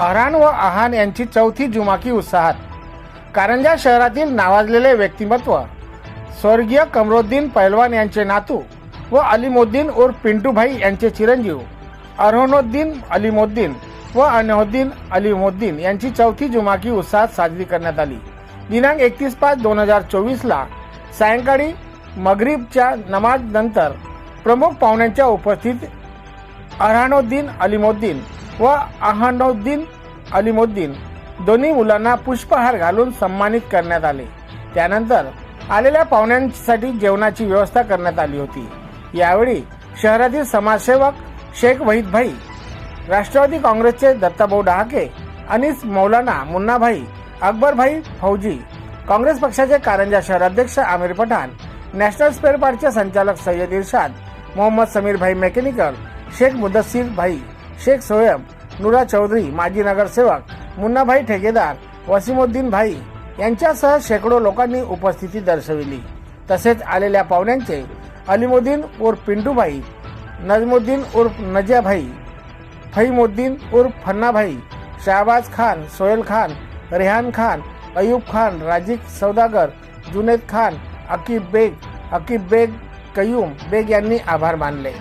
अरान व आहान यांची चौथी जुमाकी उत्साहात. कारंजा शहरातील नावाजलेले व्यक्तिमत्व स्वर्गीय कमरोद्दीन पैलवान यांचे नातू व अलिमोद्दीन उर्फ पिंटूभाई यांचे चिरंजीव अरहनोद्दीन अलिमोद्दीन व अनहोद्दीन अलिमोद्दीन यांची चौथी जुमाकी उत्साहात साजरी करण्यात आली. दिनांक एकतीस पाच दोन हजार चोवीसला सायंकाळी मगरीबच्या नमाज नंतर प्रमुख पाहुण्यांच्या उपस्थितीत अरहानोद्दीन अलिमोद्दीन व अहानौद्दीन अलिमुद्दीन. दोन्ही मुलांना पुष्पहार घालून सन्मानित करण्यात आले. त्यानंतर आलेल्या पाहुण्यांसाठी जेवणाची व्यवस्था करण्यात आली होती. यावेळी शहरातील समाजसेवक शेख वहीद भाई राष्ट्रवादी काँग्रेसचे दत्ताभाऊ डहाके अनिस मौलाना मुन्नाभाई अकबरभाई फौजी काँग्रेस पक्षाचे कारंजा शहराध्यक्ष आमिर पठाण नॅशनल स्पेअर पार्टचे संचालक सय्यद इर्शाद मोहम्मद समीर भाई मेकॅनिकल शेख मुदस्सीर भाई शेख सोयब नुरा चौधरी माजी नगरसेवक मुन्नाभाई ठेकेदार वसीमुद्दीन भाई यांच्यासह शेकडो लोकांनी उपस्थिती दर्शविली. तसेच आलेल्या पाहुण्यांचे अलिमुद्दीन उर्फ पिंटूभाई नजमुद्दीन उर्फ नजियाभाई फईमुद्दीन उर्फ फन्नाभाई शाहबाज खान सोहेल खान रेहान खान अयूब खान राजीक सौदागर जुनेद खान अकीब बेग अकीब बेग कयूम बेग यांनी आभार मानले.